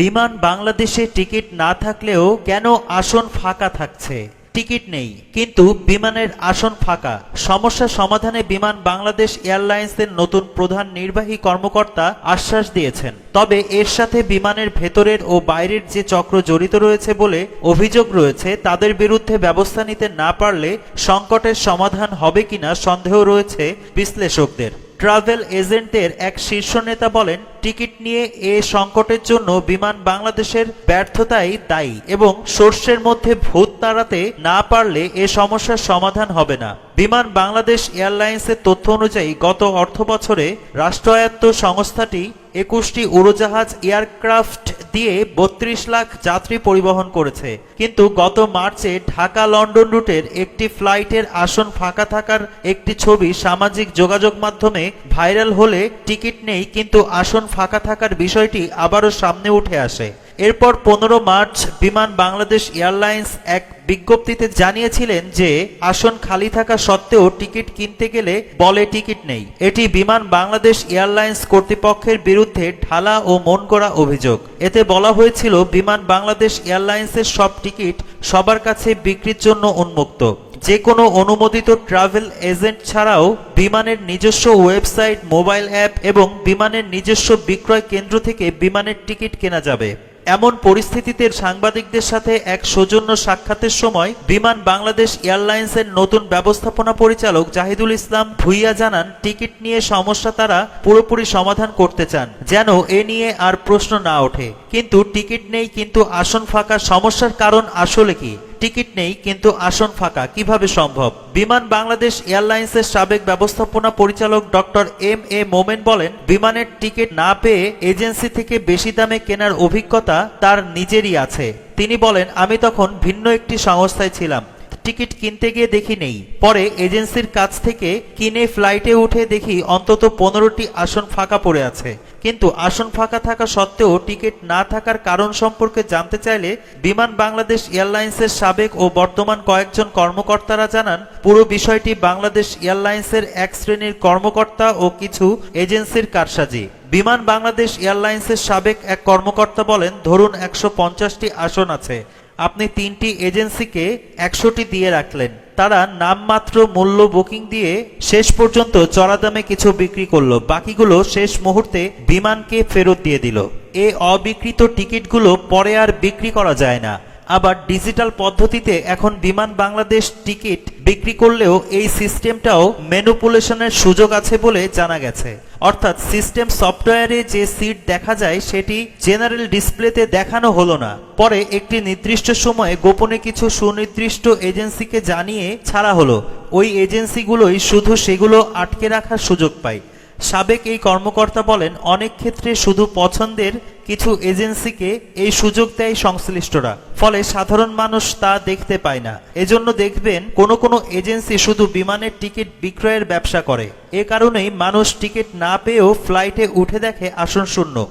বিমান বাংলাদেশে টিকিট না থাকলেও কেন আসন ফাঁকা থাকছে? টিকিট নেই, কিন্তু বিমানের আসন ফাঁকা। সমস্যা সমাধানে বিমান বাংলাদেশ এয়ারলাইন্সের নতুন প্রধান নির্বাহী কর্মকর্তা আশ্বাস দিয়েছেন। তবে এর সাথে বিমানের ভেতরের ও বাইরের যে চক্র জড়িত রয়েছে বলে অভিযোগ রয়েছে, তাদের বিরুদ্ধে ব্যবস্থা নিতে না পারলে সংকটের সমাধান হবে কিনা সন্দেহ রয়েছে বিশ্লেষকদের। ট্রাভেল এজেন্টের এক শীর্ষ নেতা বলেন, টিকিট নিয়ে এ সংকটের জন্য বিমান বাংলাদেশের ব্যর্থতাই দায়ী এবং সর্ষের মধ্যে ভূত তাড়াতে না পারলে এ সমস্যার সমাধান হবে না। বিমান বাংলাদেশ এয়ারলাইন্সের তথ্য অনুযায়ী, গত অর্থ বছরে রাষ্ট্রায়ত্ত সংস্থাটি একুশটি উড়োজাহাজ এয়ারক্রাফট দিয়ে বত্রিশ লাখ যাত্রী পরিবহন করেছে। কিন্তু গত মার্চে ঢাকা লন্ডন রুটের একটি ফ্লাইটের আসন ফাঁকা থাকার একটি ছবি সামাজিক যোগাযোগ মাধ্যমে ভাইরাল হলে টিকিট নেই, কিন্তু আসন ফাঁকা থাকার বিষয়টি আবারও সামনে উঠে আসে। এরপর পনেরো মার্চ বিমান বাংলাদেশ এয়ারলাইন্স এক বিজ্ঞপ্তিতে জানিয়েছিলেন যে, আসন খালি থাকা সত্ত্বেও টিকিট কিনতে গেলে বলে টিকিট নেই। এটি বিমান বাংলাদেশ এয়ারলাইন্স কর্তৃপক্ষের বিরুদ্ধে ঢালা ও মন করা অভিযোগ। এতে বলা হয়েছিল, বিমান বাংলাদেশ এয়ারলাইন্সের সব টিকিট সবার কাছে বিক্রির জন্য উন্মুক্ত। যে কোনো অনুমোদিত ট্রাভেল এজেন্ট ছাড়াও বিমানের নিজস্ব ওয়েবসাইট, মোবাইল অ্যাপ এবং বিমানের নিজস্ব বিক্রয় কেন্দ্র থেকে বিমানের টিকিট কেনা যাবে। এমন পরিস্থিতিতে সাংবাদিকদের সাথে এক সৌজন্য সাক্ষাতের সময় বিমান বাংলাদেশ এয়ারলাইন্সের নতুন ব্যবস্থাপনা পরিচালক জাহিদুল ইসলাম ভুইয়া জানান, টিকিট নিয়ে সমস্যা তারা পুরোপুরি সমাধান করতে চান। যেন এ নিয়ে আর প্রশ্ন না ওঠে। কিন্তু টিকিট নেই, কিন্তু আসন ফাঁকা। সমস্যার কারণ আসলে কি? টিকিট নেই, কিন্তু আসন ফাঁকা। কীভাবে সম্ভব? বিমান বাংলাদেশ এয়ারলাইন্সের সাবেক ব্যবস্থাপনা পরিচালক ডক্টর এম এ মোমেন বলেন, বিমানের টিকিট না পেয়ে এজেন্সি থেকে বেশি দামে কেনার অভিজ্ঞতা তার নিজেরই আছে। তিনি বলেন, আমি তখন ভিন্ন একটি সংস্থায় ছিলাম। টিকিট কিনতে গিয়ে দেখি নেই। পরে এজেন্সির কাছ থেকে কিনে ফ্লাইটে উঠে দেখি অন্তত পনেরোটি আসন ফাঁকা পড়ে আছে। কিন্তু আসন ফাঁকা থাকা সত্ত্বেও টিকিট না থাকার কারণ সম্পর্কে জানতে চাইলে বিমান বাংলাদেশ এয়ারলাইন্সের সাবেক ও বর্তমান কয়েকজন কর্মকর্তারা জানান, পুরো বিষয়টি বাংলাদেশ এয়ারলাইন্সের এক শ্রেণির কর্মকর্তা ও কিছু এজেন্সির কারসাজি। বিমান বাংলাদেশ এয়ারলাইন্সের সাবেক এক কর্মকর্তা বলেন, ধরুন একশো পঞ্চাশটি আসন আছে। আপনি তিনটি এজেন্সিকে একশোটি দিয়ে রাখলেন। তারা নামমাত্র মূল্য বুকিং দিয়ে শেষ পর্যন্ত চড়া দামে কিছু বিক্রি করল। বাকিগুলো শেষ মুহূর্তে বিমানকে ফেরত দিয়ে দিল। এ অবিকৃত টিকিটগুলো পরে আর বিক্রি করা যায় না। আবার ডিজিটাল পদ্ধতিতে এখন বিমান বাংলাদেশ টিকিট বিক্রি করলেও এই সিস্টেমটাও ম্যানুপুলেশনের সুযোগ আছে বলে জানা গেছে। অর্থাৎ সিস্টেম সফটওয়্যারে যে সিট দেখা যায় সেটি জেনারেল ডিসপ্লেতে দেখানো হলো না। পরে একটি নির্দিষ্ট সময়ে গোপনে কিছু সুনির্দিষ্ট এজেন্সিকে জানিয়ে ছাড়া হলো। ওই এজেন্সিগুলোই শুধু সেগুলো আটকে রাখার সুযোগ পায়। সাবেক এই কর্মকর্তা বলেন, অনেক ক্ষেত্রে শুধু পছন্দের কিছু এজেন্সিকে এই সুযোগ দেয় সংশ্লিষ্টরা। ফলে সাধারণ মানুষ তা দেখতে পায় না। এজন্য দেখবেন, কোনো কোনো এজেন্সি শুধু বিমানের টিকিট বিক্রয়ের ব্যবসা করে। এ কারণেই মানুষ টিকিট না পেয়েও ফ্লাইটে উঠে দেখে আসন শূন্য।